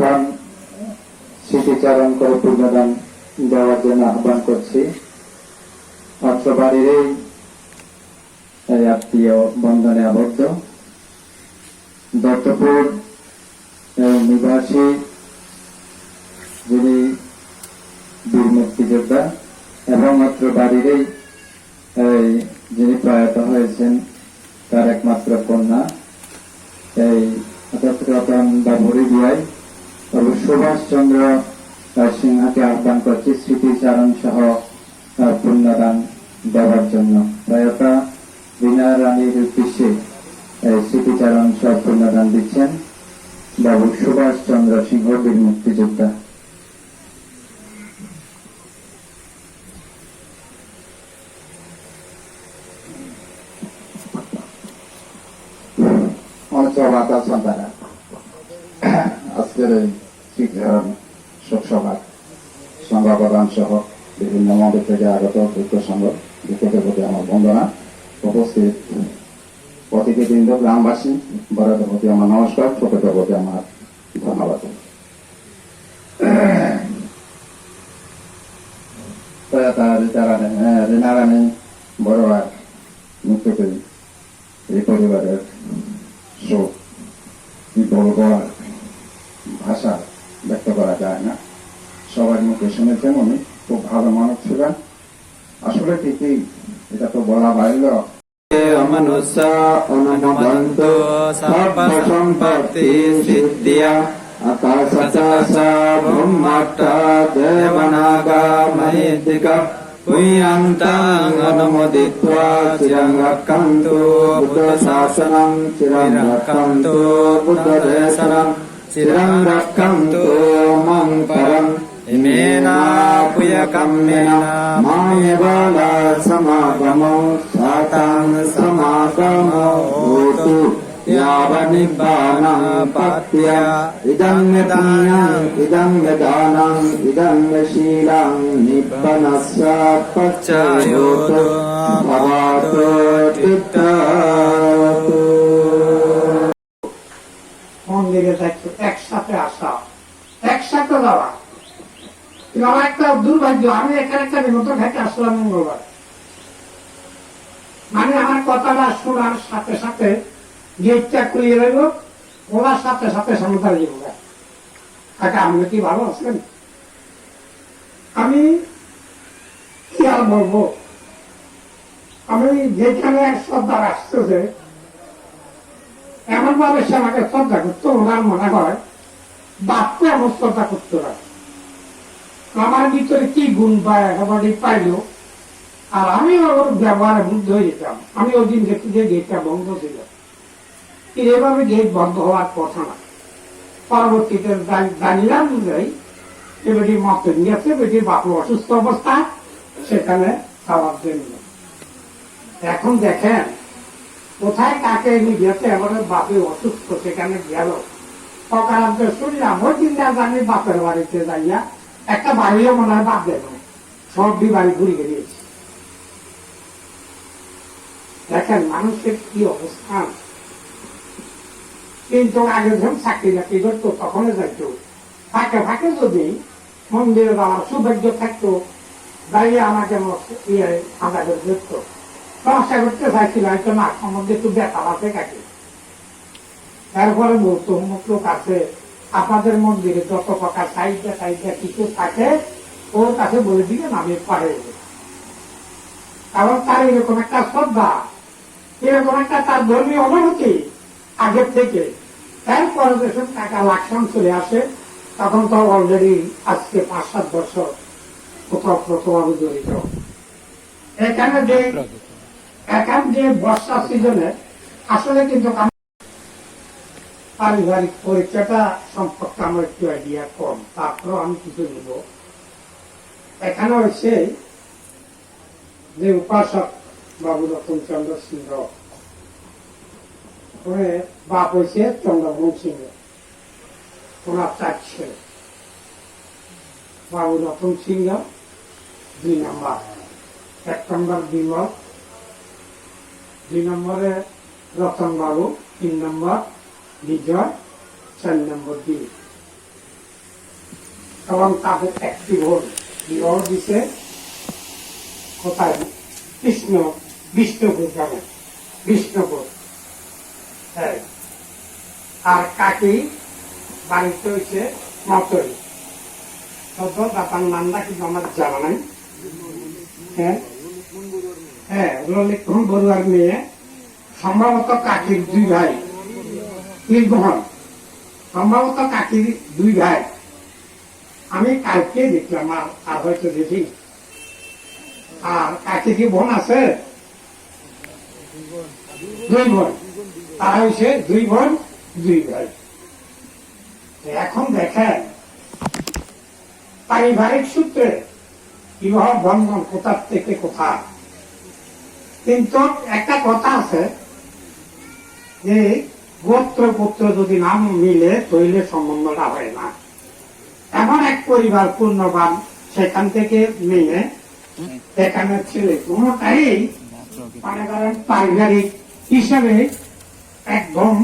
কিছুক্ষণ স্মৃতিচারণ করে পূর্ণদান দেওয়ার জন্য আহ্বান করছি। অত্র বাড়ির এই আত্মীয় বন্ধনে আবদ্ধ। দত্তপুর নিবাসী যিনি বীর মুক্তিযোদ্ধা এবং অত্র বাড়ির এই এই যিনি প্রয়াত হয়েছেন, তার একমাত্র কন্যা, এই অর্থাৎ রতন বাবুরি বিয়াই তবে সুভাষ চন্দ্র সিংহাকে আহ্বান করছি স্মৃতিচারণ সহ পুণ্যদান দেওয়ার জন্য। প্রয়াত রীনা রানীর উদ্দেশ্যে স্মৃতিচারণ সহ পুণ্যদান দিচ্ছেন বাবু সুভাষ চন্দ্র সিংহ, বীর মুক্তিযোদ্ধা। অঞ্চলাতা সন্তানা। এই শোকসভা সংঘ প্রধান সহ বিভিন্ন মন্দির থেকে আগত দুঃখ সংঘ দুঃখের প্রতি আমার বন্দনা উপস্থিত। অতিথিবৃন্দ গ্রামবাসী বড়দের প্রতি আমার নমস্কার ছোটদের প্রতি আমার ধন্যবাদ। প্রয়াতা রীতা রানী হ্যাঁ, মৃত্যুতে এই পরিবারের শোক কি বলব ভাষা ব্যক্ত করা যায় না। সবার মুখে শুনেছেন উনি খুব ভালো মানুষ ছিলেন। আসলে ঠিকই, এটা তো বলা পুয়ন্তাং অনুমোদিত্বা চিরং සිරං රක්ඛන්තෝ මං පරං ඉමේනා පුය කම්මේනා මායේ බාලා සමාගමෝ සාතං සමාගමෝ හෝතු යාව නිබ්බානං පත්‍ය ඉදං දානං ඉදං දානං ඉදං ශීලං නිබ්බනස්සප්පච්චයෝ භවතෝ චිත්තා একসাথে আসা একসাথে যাওয়া আমার একটা দুর্ভাগ্য, আমি এখানে একটা নিমন্ত্রণ খাইতে আসলাম মঙ্গলবার। মানে আমার কথাটা শোনার সাথে সাথে গেটটা খুলিয়ে রইল ওনার সাথে সাথে সামনে দিব কাকা, আপনি কি ভালো আছেন? আমি কি আর বলব? আমি যেখানে শ্রদ্ধার আসতেছে এমন ভাবে সে আমাকে শ্রদ্ধা করতো, ওনার মনে হয় বাপকে শ্রদ্ধা করতো না আমার ভিতরে কি গুণ পায় একেবারে পাইলো? আর আমি ওর ব্যবহারে মুগ্ধ হয়ে যেতাম। আমি ওই দিন দেখতে যে গেটটা বন্ধ ছিল। এভাবে গেট বন্ধ হওয়ার কথা না। পরবর্তীতে জানিলাম যাই যে বেটি মত নিয়েছে বেটির বাপু অসুস্থ অবস্থা সেখানে খাবার জন্য এখন দেখেন, কোথায় কাকে এনে গেছে এবারে বাপে অসুস্থ, সেখানে গেল। শুনলাম, ওই দিন জানি বাপের বাড়িতে যাইয়া একটা বাড়িও মনে হয় বাড়ি ঘুরে দেখেন মানুষের কি অবস্থান কিন্তু আগে যখন চাকরি করতো তখন যাইতো। ফাঁকে ফাঁকে যদি মন্দিরে যাওয়ার সৌভাগ্য থাকতো দাঁড়িয়ে আমাকে ইয়ে আদা করে দেখতো সমস্যা করতে চাইছিল, হয়তো না, সম্বন্ধে একটু বেতাল আছে কাকে? তারপরে অমুক লোক আছে আপনাদের মন্দিরে যত প্রকার সাইডে সাইডে কিছু থাকে ওর কাছে বলে দিবেন আমি পারে কারণ তার এরকম একটা শ্রদ্ধা এরকম একটা তার ধর্মীয় অনুভূতি আগের থেকে। তারপরে যখন টাকা লাকসাম চলে আসে তখন তো অলরেডি আজকে পাঁচ সাত বছর কোথাও প্রথমভাবে জড়িত। এখানে যে এখন যে বর্ষা সিজনে আসলে কিন্তু পারিবারিক পরিচয়টা সম্পর্কে আমার একটু আইডিয়া কম। তারপরেও আমি কিছু নিব। এখানে হচ্ছে যে উপাসক বাবু রতন চন্দ্র সিংহ বাপ হয়েছে চন্দ্রমোহন সিংহ। ওনার চার ছেলে। বাবু রতন সিংহ, দুই নম্বর। এক নম্বর বিমল, দুই নম্বরে রতন বাবু, তিন নম্বর বিজয় চার নম্বর দিলীপ এবং তাদের একটি ভোট বিবাহ দিছে কোথায় কৃষ্ণ বিষ্ণুপুর গ্রামে বিষ্ণুপুর হ্যাঁ আর কাকি বাড়িতে হয়েছে মতরি তত দাতার নামটা কিন্তু আমার জানা নাই হ্যাঁ হ্যাঁ ললিতমোহন বড়ুয়ার মেয়ে সম্ভবত কাকির দুই ভাই নীলমোহন সম্ভবত কাকির দুই ভাই। আমি কালকে দেখলাম আর আর হয়তো দেখি আর কাকি কি বোন আছে? দুই বোন। তারা হয়েছে দুই বোন, দুই ভাই। এখন দেখেন পারিবারিক সূত্রে বিবাহ বন্ধন কোথার থেকে কোথা কিন্তু একটা কথা আছে। যে গোত্র পুত্র যদি নাম মিলে, তৈলে সম্বন্ধটা হয় না। এমন এক পরিবার পূর্ণবান সেখান থেকে মেয়ে এখানে ছেলে কোনটাই মানে ধরেন পারিবারিক হিসাবে একদম